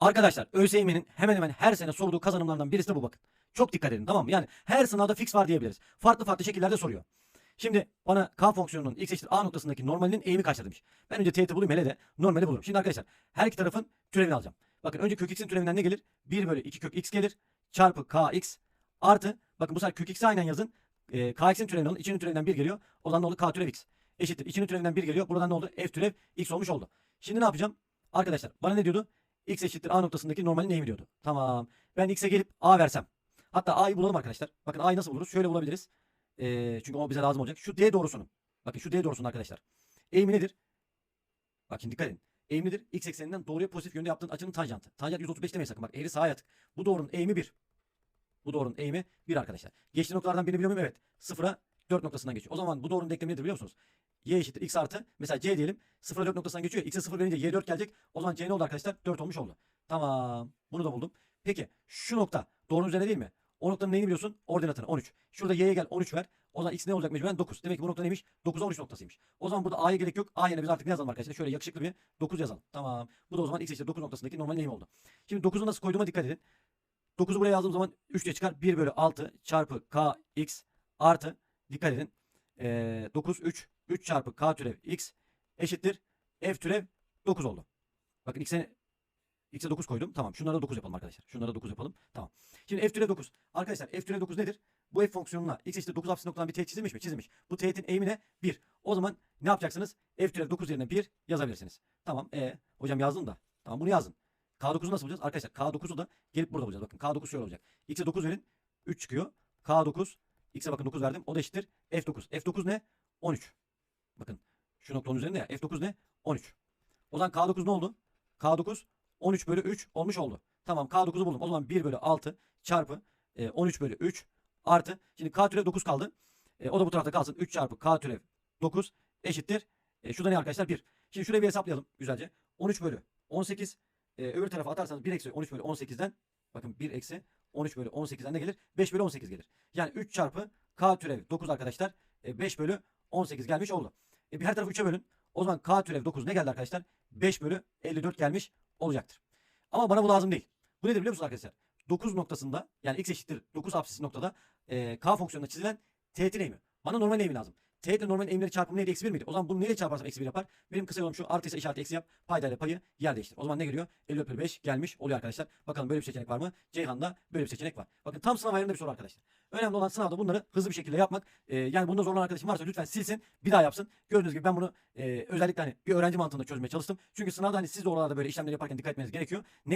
Arkadaşlar ÖSYM'nin hemen hemen her sene sorduğu kazanımlardan birisi de bu bakın. Çok dikkat edin tamam mı? Yani her sınavda fix var diyebiliriz. Farklı farklı şekillerde soruyor. Şimdi bana k fonksiyonunun x eşittir a noktasındaki normalinin eğimi kaçtır demiş. Ben önce teğeti bulayım hele de normali bulurum. Şimdi arkadaşlar her iki tarafın türevini alacağım. Bakın önce kök x'in türevinden ne gelir? 1 bölü 2 kök x gelir. Çarpı kx artı bakın bu sefer kök x'i aynen yazın. E, kx'in türevini alın. İçinin türevinden 1 geliyor. O zaman ne oldu? k türev x. Eşittir. İçinin türevinden 1 geliyor. Buradan ne oldu? f türev x olmuş oldu. Şimdi ne yapacağım? Arkadaşlar bana ne diyordu? X eşittir a noktasındaki normalin eğimi diyordu. Tamam. Ben x'e gelip a versem. Hatta a'yı bulalım arkadaşlar. Bakın a'yı nasıl buluruz? Şöyle bulabiliriz. Ee, çünkü o bize lazım olacak. Şu d doğrusunun. Bakın şu d doğrusunun arkadaşlar. Eğimi nedir? Bak şimdi dikkat edin. Eğim nedir? X ekseninden doğruya pozitif yönde yaptığın açının tanjantı. Tanjant 135 demeyin sakın. Bak eğri sağa yatık. Bu doğrunun eğimi 1. Bu doğrunun eğimi 1 arkadaşlar. Geçtiği noktalardan birini biliyor muyum? Evet. 0'a 4 noktasından geçiyor. O zaman bu doğrunun denklemi nedir biliyor musunuz? Y eşittir x artı. Mesela c diyelim. 0'a 4 noktasından geçiyor. X'e 0 verince y 4 gelecek. O zaman c ne oldu arkadaşlar? 4 olmuş oldu. Tamam. Bunu da buldum. Peki şu nokta doğrunun üzerine değil mi? O noktanın neyini biliyorsun? Ordinatını 13. Şurada y'ye gel 13 ver. O zaman x ne olacak mecburen? 9. Demek ki bu nokta neymiş? 9'a 13 noktasıymış. O zaman burada a'ya gerek yok. A yerine biz artık ne yazalım arkadaşlar? Şöyle yakışıklı bir 9 yazalım. Tamam. Bu da o zaman x eşittir 9 noktasındaki normal eğim oldu. Şimdi 9'u nasıl koyduğuma dikkat edin. 9'u buraya yazdığım zaman 3 diye çıkar. 1 bölü 6 çarpı kx artı dikkat edin. Ee, 9 3 3 çarpı k türev x eşittir f türev 9 oldu. Bakın x'e x'e 9 koydum. Tamam. Şunlara da 9 yapalım arkadaşlar. Şunlara da 9 yapalım. Tamam. Şimdi f türev 9. Arkadaşlar f türev 9 nedir? Bu f fonksiyonuna x eşittir 9 apsis noktadan bir teğet çizilmiş mi? Çizilmiş. Bu teğetin eğimi ne? 1. O zaman ne yapacaksınız? f türev 9 yerine 1 yazabilirsiniz. Tamam. E hocam yazdım da. Tamam bunu yazın. K9'u nasıl bulacağız? Arkadaşlar K9'u da gelip burada bulacağız. Bakın K9 şöyle olacak. X'e 9 verin. 3 çıkıyor. K9. X'e bakın 9 verdim. O da eşittir. F9. F9 ne? 13. Bakın şu noktanın üzerinde ya. F9 ne? 13. O zaman K9 ne oldu? K9 13 bölü 3 olmuş oldu. Tamam K9'u buldum. O zaman 1 bölü 6 çarpı e, 13 bölü 3 artı. Şimdi K türev 9 kaldı. E, o da bu tarafta kalsın. 3 çarpı K türev 9 eşittir. E, şurada ne arkadaşlar? 1. Şimdi şurayı bir hesaplayalım güzelce. 13 bölü 18 e, öbür tarafa atarsanız 1 eksi 13 bölü 18'den bakın 1 eksi 13 bölü 18'den ne gelir? 5 bölü 18 gelir. Yani 3 çarpı k türev 9 arkadaşlar e, 5 bölü 18 gelmiş oldu. E, bir her tarafı 3'e bölün. O zaman k türev 9 ne geldi arkadaşlar? 5 bölü 54 gelmiş olacaktır. Ama bana bu lazım değil. Bu nedir biliyor musunuz arkadaşlar? 9 noktasında yani x eşittir 9 apsisi noktada e, k fonksiyonuna çizilen teğetin eğimi. Bana normal eğimi lazım. Teğet ile normal eğimleri çarpımı neydi? Eksi 1 miydi? O zaman bunu neyle çarparsam eksi 1 yapar. Benim kısa yolum şu. Artıysa işareti eksi yap. Paydayla payı yer değiştir. O zaman ne geliyor? 54 bölü 5 gelmiş oluyor arkadaşlar. Bakalım böyle bir seçenek var mı? Ceyhan'da böyle bir seçenek var. Bakın tam sınav ayarında bir soru arkadaşlar. Önemli olan sınavda bunları hızlı bir şekilde yapmak. Ee, yani bunda zorlanan arkadaşım varsa lütfen silsin. Bir daha yapsın. Gördüğünüz gibi ben bunu e, özellikle hani bir öğrenci mantığında çözmeye çalıştım. Çünkü sınavda hani siz de oralarda böyle işlemleri yaparken dikkat etmeniz gerekiyor. Ne